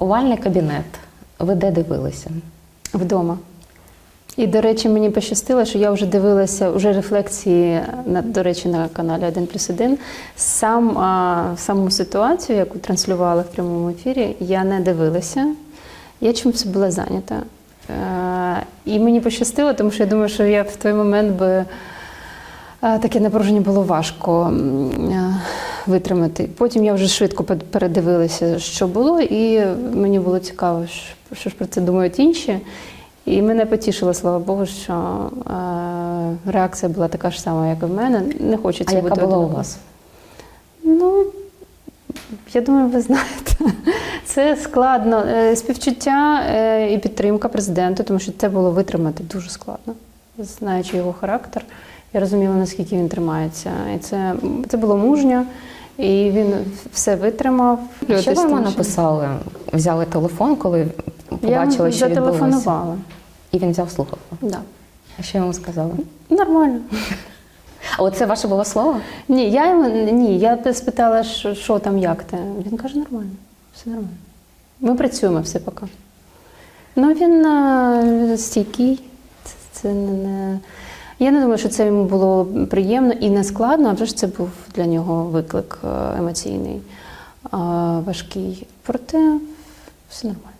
овальний кабінет. Ви де дивилися? вдома. І, до речі, мені пощастило, що я вже дивилася вже рефлексії, на, до речі, на каналі 1 плюс 1. Сам, а, саму ситуацію, яку транслювали в прямому ефірі, я не дивилася. Я чимось була зайнята. Е, і мені пощастило, тому що я думаю, що я в той момент би е, таке напруження було важко е, витримати. Потім я вже швидко передивилася, що було, і мені було цікаво, що- ж про це думають інші. І мене потішило, слава Богу, що е, реакція була така ж сама, як і в мене. Не хочеться А яка бути була у вас? Ну, я думаю, ви знаєте, це складно. Е, Співчуття е, і підтримка президенту, тому що це було витримати дуже складно. Знаючи його характер, я розуміла, наскільки він тримається. І це, це було мужньо, і він все витримав. Що ви йому написали? Взяли телефон, коли побачили, я що відбулося? зателефонувала. І він взяв слухавку. Да. А що йому сказали? Нормально. А оце ваше було слово? Ні, я йому ні, я спитала, що, що там, як ти. Він каже, нормально, все нормально. Ми працюємо все поки. Ну, він стійкий. Це, це не, не. Я не думаю, що це йому було приємно і не складно, а вже ж це був для нього виклик е, емоційний, важкий. Проте все нормально.